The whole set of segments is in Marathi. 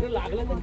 这哪个了吗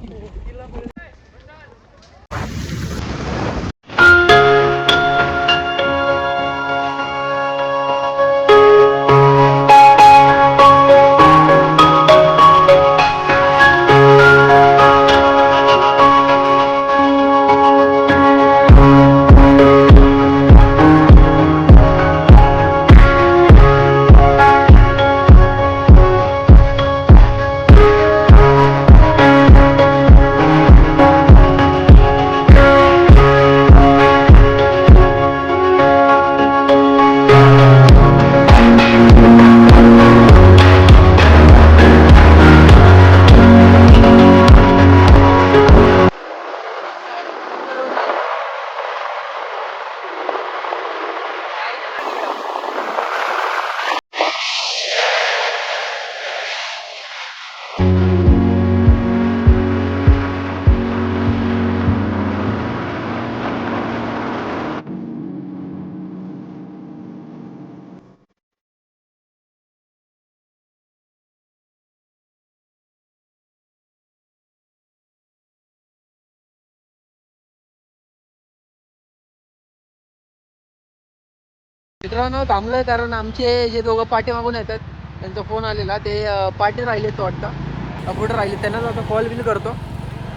मित्रांनो थांबलोय कारण आमचे जे दोघं पाठी मागून येतात त्यांचा फोन आलेला. ते पाठी राहिले तो वाटतं पुढे राहिले. त्यांना आता कॉल बिल करतो.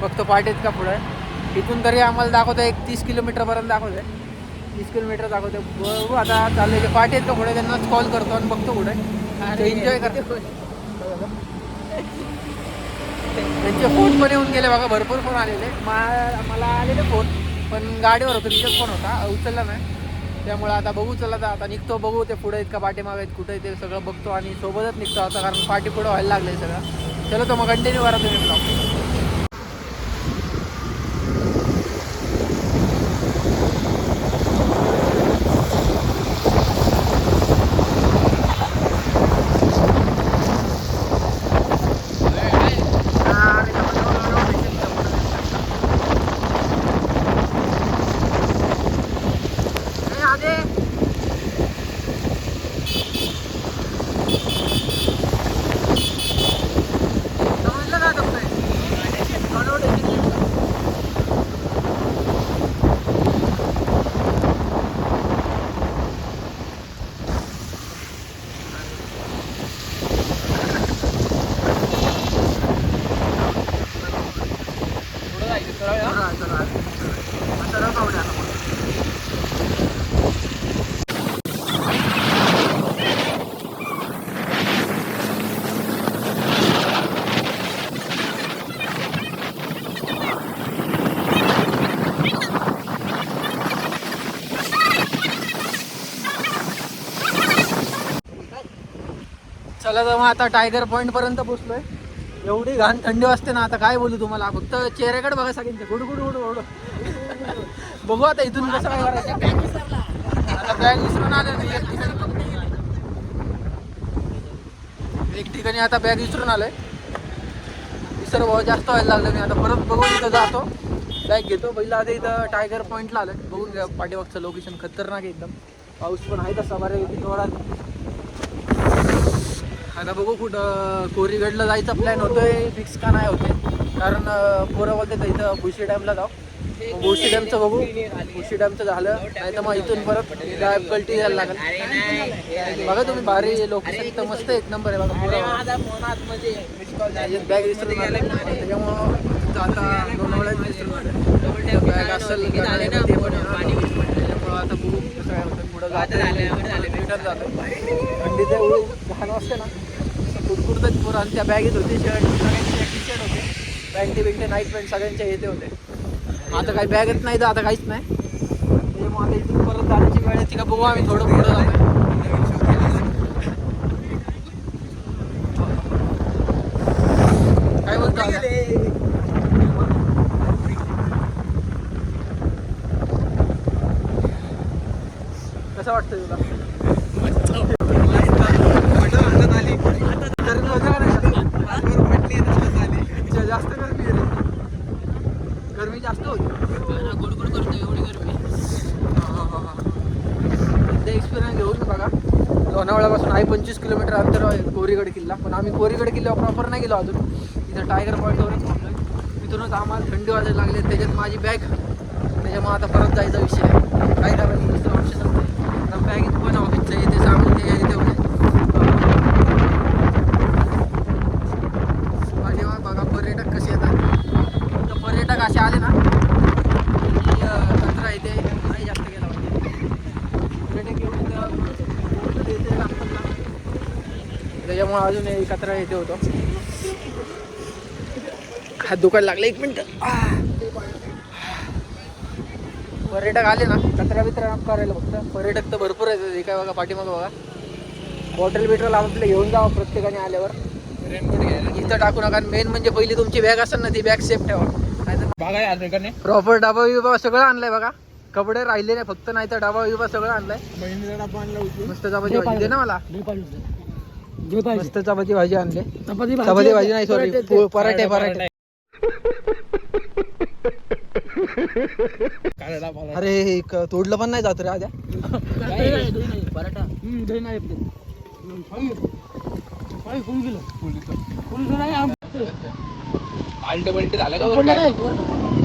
फक्त पाठीत का पुढे? इथून तरी आम्हाला दाखवतो एक तीस किलोमीटरपर्यंत दाखवतंय. तीस किलोमीटर दाखवते बघू आता चाललंय. जे पाठी आहेत का पुढे त्यांनाच कॉल करतो आणि बघतो पुढे. एन्जॉय करतो त्यांचे फोन पण येऊन गेले. बघा भरपूर फोन आलेले. मा- मला आलेले फोन पण गाडीवर होतो. तिथेच फोन होता. उचलला नाही. त्यामुळे आता बघू चला आता आता निघतो बघू ते पुढे इतका का पाठीमागे आहेत कुठे ते सगळं बघतो आणि सोबतच निघतो. आता कारण पाठी पुढे व्हायला आहे सगळं. चलो तर मग कंटिन्यू करा तुम्ही ब्लॉग चला तर मग आता टायगर पॉईंट पर्यंत पोहोचलोय एवढी घाण थंडी वाजते ना आता काय बोलू तुम्हाला? फक्त चेहऱ्याकडे बघा सगळ्यांचे. Good good good good. बघू आता इथून कसं काय करायचं आता बॅग विसरून आले ना एक ठिकाणी एक ठिकाणी आता बॅग विसरून आलोय. विसर भाव जास्त व्हायला लागलं. मी आता परत बघून इथं जातो. बॅग घेतो. पहिला आता इथं टायगर पॉईंटला आलोय. बघून घ्या पाठीमागचं लोकेशन खतरनाक एकदम. पाऊस पण आहे तसा. बऱ्यापैकी जोरात आता बघू कुठं कोरीगडला जायचा प्लॅन होतोय फिक्स का नाही होते कारण पोरं बोलते तर इथं भुशी डॅमला जाऊ. भुशी डॅमचं बघू. भुशी डॅमचं झालं. नाही तर मग इथून परत गायब कल्टी यायला लागेल. बघा तुम्ही भारी लोकेशन तर मस्त एक नंबर आहे बघा पोरं. बॅग विसरून त्याच्यामुळं आता दोन वेळा विसरून बॅग असेल का नाही ते पण त्याच्यामुळं आता बघू कसं काय होतं. पुढं जातं झालं. थंडीचं एवढं घाण असते ना. कुडकुडतात पोरं आणि त्या बॅगेत होते शर्ट सगळ्यांचे टी शर्ट होते. पॅन्टी बिंटे नाईट पॅन्ट सगळ्यांच्या येते होते. आता काही बॅगच नाही तर आता काहीच नाही. त्याच्यामुळे आता इथून परत जाण्याची वेळ आहे का बघू आम्ही थोडं पुढं जातोय काय बोलतो कसं वाटतं तुला गरमी होते का नाही? अच्छा, जास्त गरमी आहे रे. गरमी जास्त होती एक्सपिरियन्स शकता बघा. लोणावळ्यापासून आहे पंचवीस किलोमीटर अंतर आहे कोरीगड किल्ला. पण आम्ही कोरीगड किल्ल्यावर प्रॉपर नाही गेलो अजून. तिथं टायगर पॉईंटवरच पोहोचलो तिथूनच आम्हाला थंडी वाजायला लागली त्याच्यात माझी बॅग त्याच्यामुळे आता परत जायचा विषय आहे. काय करायचं दुसरं ऑप्शन नाही आता पण ऑफिसचं आहे ते सामान ते आहे तेवढे पाठीमाग बघा पर्यटक कसे येतात तर पर्यटक असे आले ना की अं, कचरा इथे नाही जास्त गेला पाहिजे पर्यटक एवढे तर इथे लागतात ना त्याच्यामुळे अजून कचरा इथे होतो. हात दुखायला लागले एक मिनिट. पर्यटक आले ना कचरा बिचरा करायला फक्त. पर्यटक तर भरपूर आहेत काय बघा पाठीमागं बघा. बॉटल बिटल आपले घेऊन जावं प्रत्येकाने आल्यावर. इथं टाकू नका मेन म्हणजे पहिली तुमची बॅग असेल ना ती बॅग सेफ ठेवा. प्रॉपर डबा बिबा सगळं आणलंय बघा. कपडे राहिले नाही फक्त नाही तर डबा बिबा सगळं आणलंय. डबा मस्त भाजी दे ना मला. मस्त चपाती भाजी आणले चपाती चपाती भाजी नाही सॉरी पराठे पराठे अरे हे तोडलं पण नाही जात रे आद्या पराठा नाही झालं का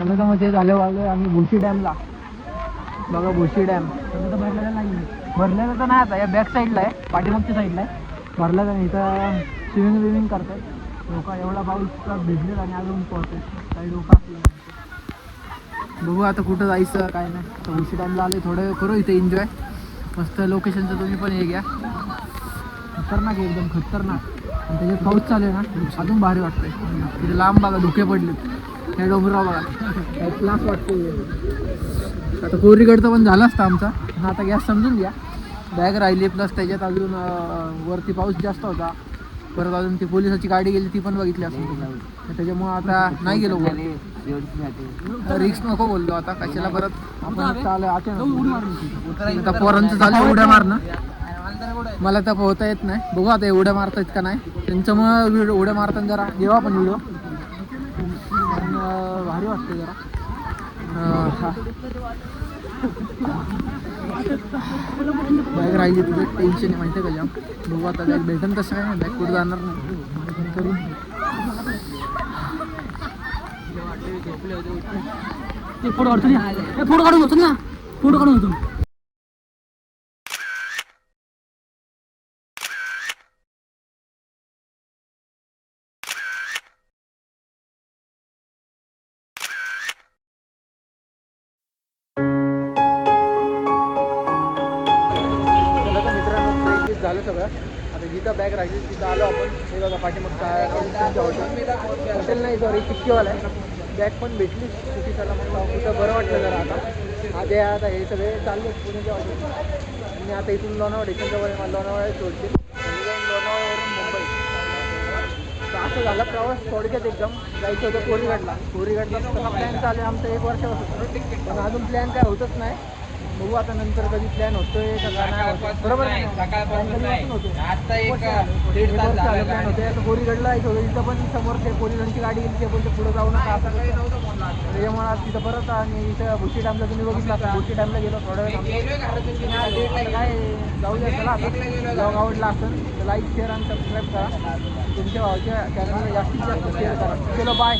मध्ये झाले वागले आम्ही भुशी डॅमला. बघा भुशी डॅम. भरलेला नाही भरलेला तर नाही आता या बॅक साईडला आहे पाठीमागच्या साईडला आहे. भरला तर नाही इथं स्विमिंग विमिंग करतात. लोक एवढा पाऊस भिजलेत आणि अजून पोहतात. काही लोक बघू आता कुठं जायचं काय नाही. आता भुशी डॅमला आले थोडं करू इथे एन्जॉय मस्त लोकेशनचं तुम्ही पण हे घ्या. खतरनाक एकदम खतरनाक. आणि त्याच्यात पाऊस चालू आहे ना अजून भारी वाटतंय. तिथे लांब बघा धुके पडलेत. हे डोंगराव बघा क्लास वाटतोय आता कोरीगडचं पण झालं असतं आमचा. आता गॅस समजून घ्या. बॅग राहिली प्लस त्याच्यात अजून वरती पाऊस जास्त होता. परत अजून ती पोलिसाची गाडी गेली ती पण बघितली तुम्ही. त्याच्यामुळं आता नाही गेलो रिक्स नको बोललो आता. कशाला परत आपण चालू आता पोरांचं चालू उड्या मारणं. मला तर पोहता येत नाही. बघू आता एवढ्या मारतायत का नाही. त्यांच्यामुळं व्हिडिओ उड्या मारताना जरा घेऊ आपण व्हिडिओ. पण, अं, भारी वाटते जरा बॅग राहिली तुझं टेन्शन आहे माहिती आहे का जाम. बघू आता बॅग भेटेन तसं काय नाही बॅग कुठं जाणार नाही. ते फोटो काढतो फोटो काढून होतो ना. फोटो काढून होतो झालं सगळं. आता जिथं बॅग राहिली तिथं आलो आपण. हे बघा पाठीमाग काय हॉटेल हॉटेल नाही सॉरी चिक्कीवाला आहे. बॅग पण भेटली. किती मग तिथं बरं वाटलं जरा आता. आधी आता हे सगळे चालले पुण्याच्या हॉटेल आणि आता इथून लोणावळ स्टेशन मला सोडतील लोणावळ्यावरून मुंबई असं झालं प्रवास थोडक्यात एकदम जायचं होतं कोरीगडला कोरीगडला प्लॅन चालू आहे आमचं एक वर्षापासून पण अजून प्लॅन काय होतच नाही. बघू आता नंतर कधी प्लॅन होतोय का नाही होत. बरोबर आहे ना? कधीपासून होतोय? आता एक झालं. एक वर्ष झालं plan होतोय. आता कोरीगडला जायचं होतं तिथं पण समोर ते कोरीगडची गाडी गेली ते पण ते पुढे जाऊ नका असं त्याच्यामुळे आज तिथं परत आणि इथं भुशी डॅमला तुम्ही बघितलं आता भुशी डॅमला गेलो थोडा वेळ थांबलो. आता काय जाऊ द्या चला आता ब्लॉग आवडला असेल तर लाईक शेअर आणि सबस्क्राईब करा तुमच्या भावाच्या चॅनलला जास्तीत जास्त शेअर करा चलो बाय